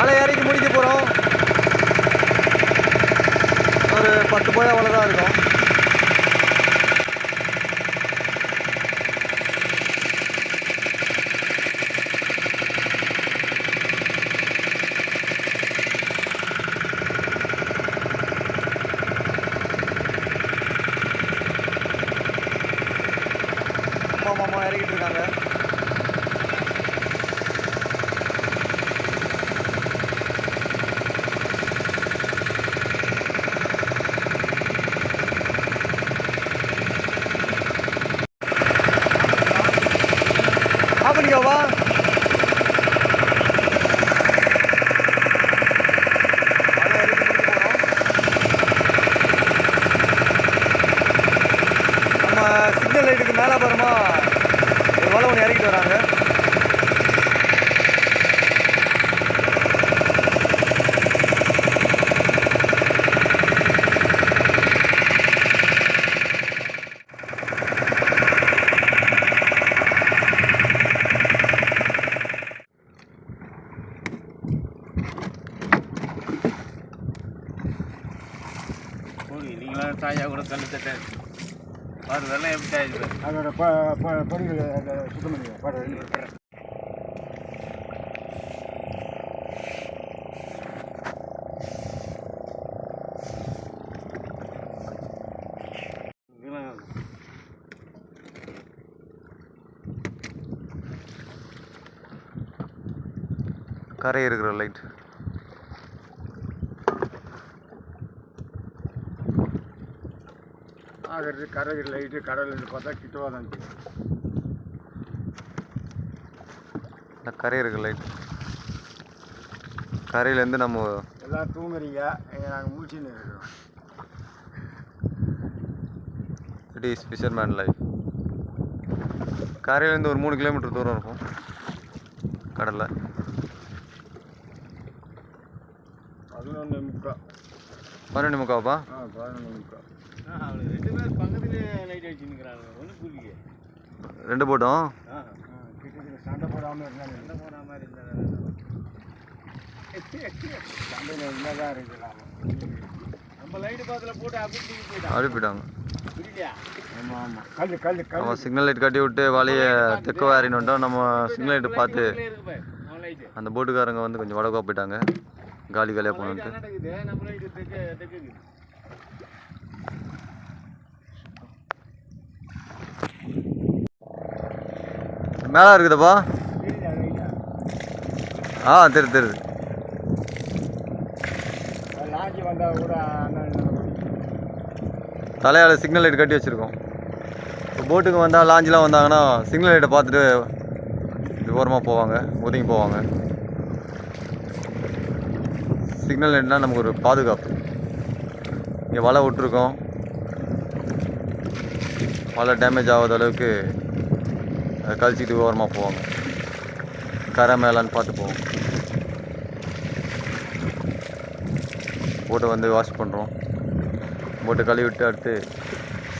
மலை இறக்கி முடிக்க போகிறோம் ஒரு பத்து போய் அவ்வளோதான் இருக்கும். வராங்க அதோட ப ப- பொடிகள் அந்த சுத்தம் பண்ணி பாரு இதெல்லாம் கரை இருக்கிற லைட் ஆகிறது கரை லைட்டு கடல் இருந்து பார்த்தா கிட்டவா தான். இந்த கரை இருக்கிற லைட் கரையிலேருந்து நம்ம எல்லாம் தூங்குறீங்க. நாங்கள் மூச்சுன்னு இருக்கிறோம் இட் இஸ் ஃபிஷர்மேன் லைஃப் கரையிலேருந்து ஒரு மூணு கிலோமீட்டர் தூரம் இருக்கும். கடலில். பதினொன்று முக்கா. பன்னெண்டு முக்காப்பா ஆ பதினொன்று முக்கா. அவளு ரெண்டு பேர் பக்கத்துலேயே லைட் அடிச்சு நிற்கிறாங்க ஒன்றும் புரியல ரெண்டு போட்டோம்? சண்டை போடாமல் இருந்தாங்க சண்டை இருந்தாங்க சண்டையில் இருக்கலாம் நம்ம? லைட்டு பக்கத்தில் போட்டு அப்படி போயிட்டாங்க நம்ம சிக்னல் லைட் கட்டி விட்டு வலையை தெக்க வாரினோட்டோம் நம்ம சிக்னல் லைட் பார்த்து லைட்டு அந்த போட்டுக்காரங்க வந்து கொஞ்சம் வடக்கா போயிட்டாங்க காலி காலியாக லைட் மேலே இருக்குதுப்பா. ஆ கூட அண்ணன் தலையால் சிக்னல் லைட் கட்டி வச்சுருக்கோம். இப்போ போட்டுக்கு வந்தால் லாஞ்சிலாம் வந்தாங்கன்னா சிக்னல் லைட்டை பார்த்துட்டு இப்படி ஓரமாக போவாங்க ஒதுங்கி போவாங்க. சிக்னல் லைட்னால் நமக்கு ஒரு பாதுகாப்பு. இங்கே வலை விட்ருக்கோம் வலை டேமேஜ் ஆகாத அளவுக்கு அதை கழிச்சிட்டு ஓரமாக போவாங்க. கரை மேலான்னு பார்த்து போவோம். போட்டை வந்து வாஷ் பண்ணுறோம் போட்டை கழுவி விட்டு அடுத்து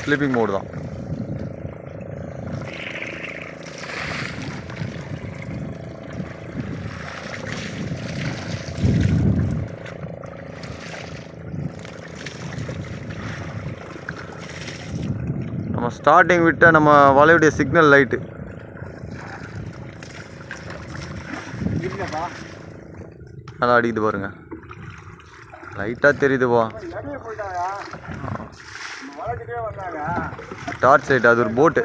ஸ்லீப்பிங் மோடு தான். நம்ம ஸ்டார்டிங் விட்ட நம்ம வலையுடைய சிக்னல் லைட்டு நல்லா அடிக்குது பாருங்க. லைட்டாக தெரியுதுப்பா டார்ச் லைட் அது ஒரு போட்டு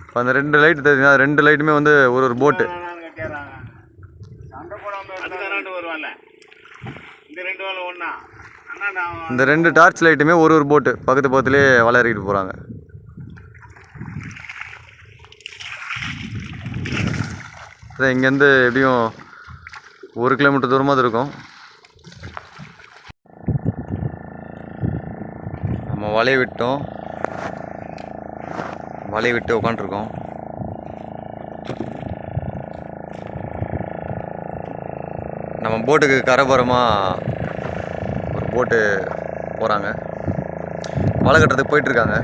இப்போ அந்த ரெண்டு லைட் தெரியுது? ரெண்டு லைட்டுமே வந்து ஒரு ஒரு போட்டு இந்த ரெண்டு ஒன்றா இந்த ரெண்டு டார்ச் லைட்டுமே ஒரு ஒரு போட்டு பக்கத்து பக்கத்துலேயே வளரிக்கிட்டு போகிறாங்க அதான் இங்கேருந்து எப்படியும் ஒரு கிலோமீட்டர் தூரமாக இருக்கும். நம்ம வலையை விட்டோம். வலையை விட்டு உட்காந்துருக்கோம் நம்ம போட்டுக்கு கரை போட்டு போகிறாங்க வலை கட்டுறதுக்கு போயிட்டுருக்காங்க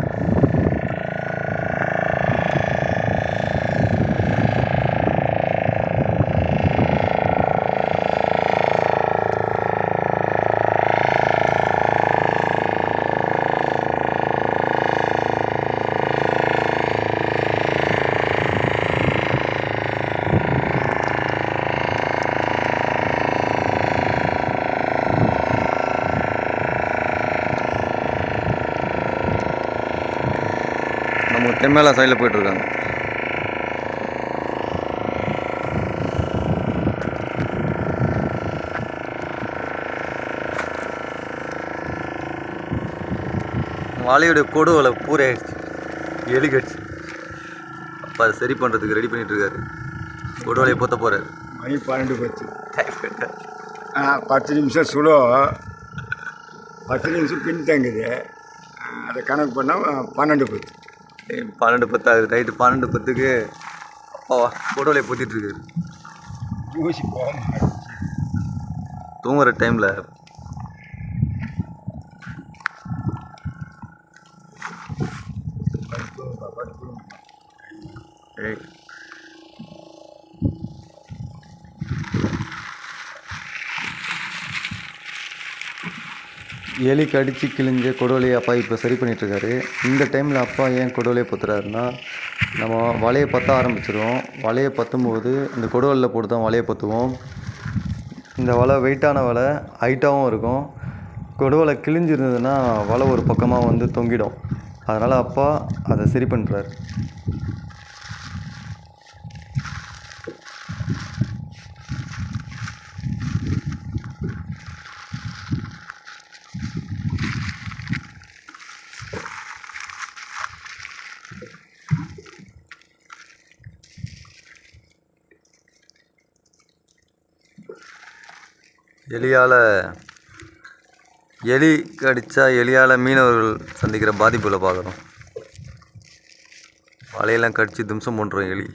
தெம்மேலா சைடில் போயிட்டுருக்காங்க. வாழையுடைய கொடுவலை பூரே எலி கடிச்சு அப்போ அதை சரி பண்ணுறதுக்கு ரெடி பண்ணிட்டு இருக்காரு கொடுவலையை பொத்த போகிறாரு மணி பன்னெண்டு ஆ பத்து நிமிஷம் சுலோ. பத்து நிமிஷம் பின் தங்குது ஆ, அதை கணக்கு பண்ணால் பன்னெண்டு பத்து பன்னெண்டு பத்து ஆகுது நைட்டு பன்னெண்டு பத்துக்கு அப்பாவா கொடுவலையை பொத்திட்டு இருக்காரு. ஊசி போக தூங்குற டைமில் எலி கடித்து கிழிஞ்ச கொடுவலையை அப்பா இப்போ சரி பண்ணிகிட்ருக்காரு இந்த டைமில் அப்பா ஏன் கொடுவலையை பொத்துறாருன்னா நம்ம வலையை பற்ற ஆரம்பிச்சிடுவோம் வலையை பற்றும்போது இந்த கொடுவலில் போட்டு தான் வலையை பற்றுவோம் இந்த வலை வெயிட்டான வலை ஹைட்டாகவும் இருக்கும். கொடுவலை கிழிஞ்சிருந்ததுன்னா வலை ஒரு பக்கமாக வந்து தொங்கிடும். அதனால் அப்பா அதை சரி பண்ணுறாரு எலியால் எலி கடித்தா எலியால் மீனவர்கள் சந்திக்கிற பாதிப்புகளை பார்க்குறோம் வலையெல்லாம் கடித்து திம்சம் பண்ணுறோம் எலி.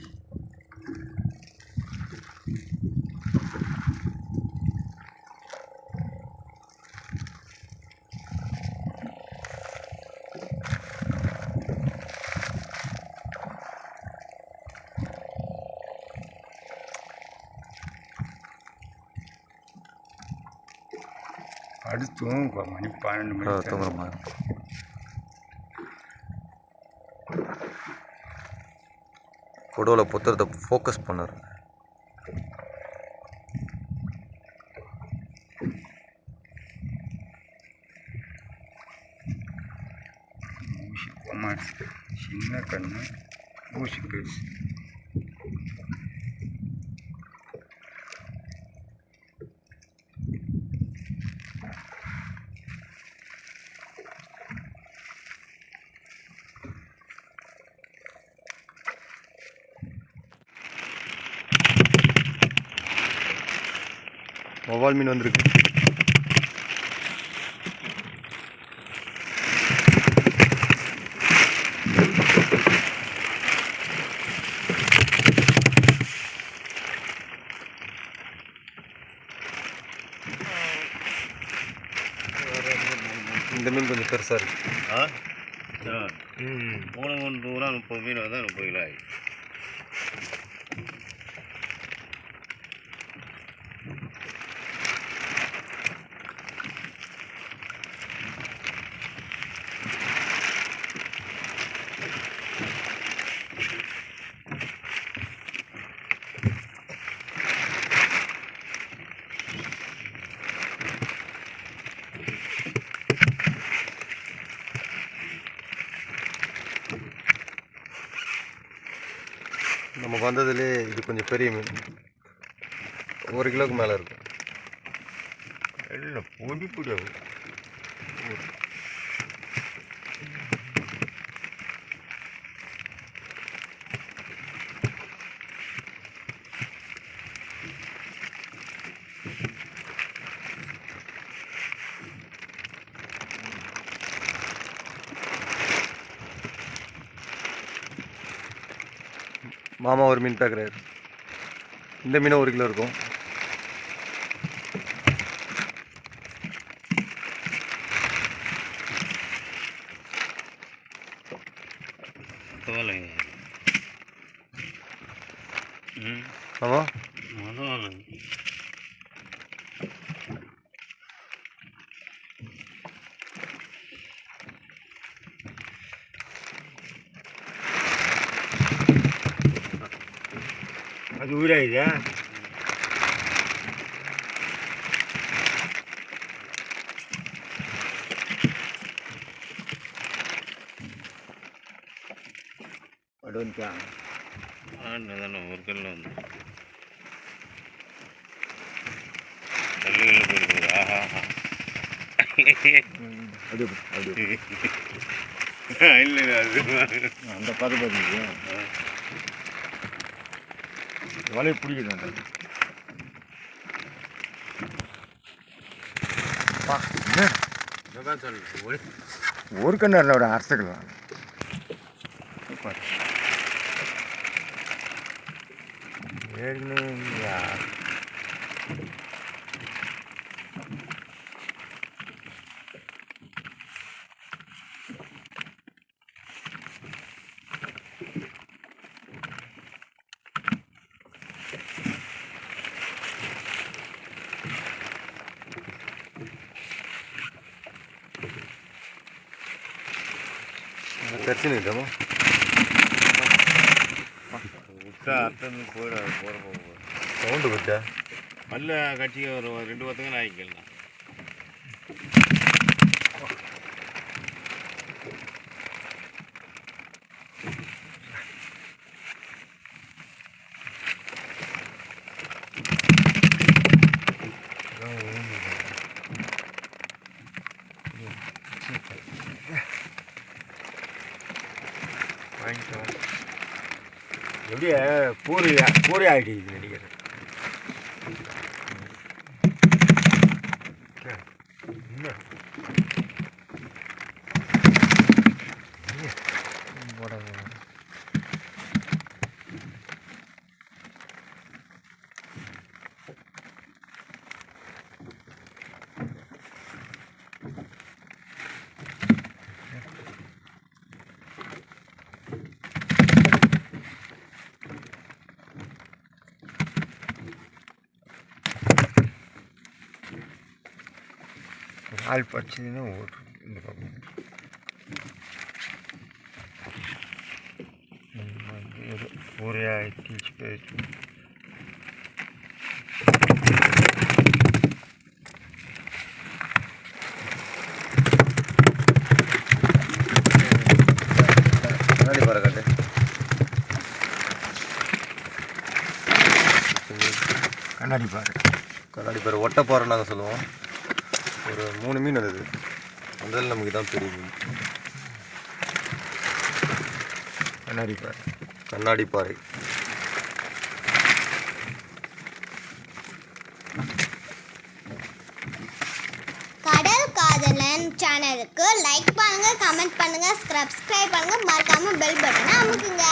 அடுத்தும் இப்போ மணி பன்னெண்டு மணி தான். தூங்குற மாதிரி ஃபோட்டோவில் புத்தகத்தை ஃபோக்கஸ் பண்ணார். ஊசி பொம்மாடு சின்ன கண்ணு ஊசி பெருசு வவ்வால் மீன் வந்திருக்கு. இந்த மீன் கொஞ்சம் பெருசாக இருக்கு. ஆ? ஆ. மூணு மூணு ரூபா முப்பது மீன் தான் முப்பது கிலோ ஆகி நமக்கு வந்ததுலேயே இது கொஞ்சம் பெரிய மீன். ஒரு கிலோவுக்கு மேலே இருக்கும் எல்லாம் பொடி பொடியாகும் மாமா ஒரு மீன் பார்க்குறாரு இந்த மீனும் ஒரு கிலோ இருக்கும். அது ஊராயுதா அடுத்தா ஆண்டு தானே ஒரு கல்லில் வந்து. கல்லுகளில் போயிருக்குது ஆஹா. அது அது இல்லை அது. அந்த பத பதிவு வலையை பிடிக்குது அதான் ஒரு கண்ணாரில் ஒரு அர்த்தக்கலாம் ஏற்கனவே கட்சி நிற்காமா விட்டா அத்தனை போயிடாது போகிற போக சவுண்டு விட்டா மல்ல கட்சிக்கு ஒரு ரெண்டு பத்துக்கு நாய்க்கலாம் எப்படியே பூரி பூரி ஆகிட்டு நினைக்கிறேன். ஆள் பச்சதுன்னா ஓட்டு இந்த பக்கம் ஒரு பூரி ஆகிட்டு போயிட்டு கண்ணாடி காட்டு கண்ணாடி பாரு பாறை ஒட்டைப்பாறை நாங்கள் சொல்லுவோம் ஒரு மூணு மீன் வந்தது முதல்ல நமக்கு தான் பெரிய மீன். கண்ணாடி பாரு கண்ணாடி பாறை. கடல் காதலன் சேனலுக்கு லைக் பண்ணுங்க கமெண்ட் பண்ணுங்க சப்ஸ்கிரைப் பண்ணுங்க. மறக்காம பெல் பட்டனை அமுக்குங்க.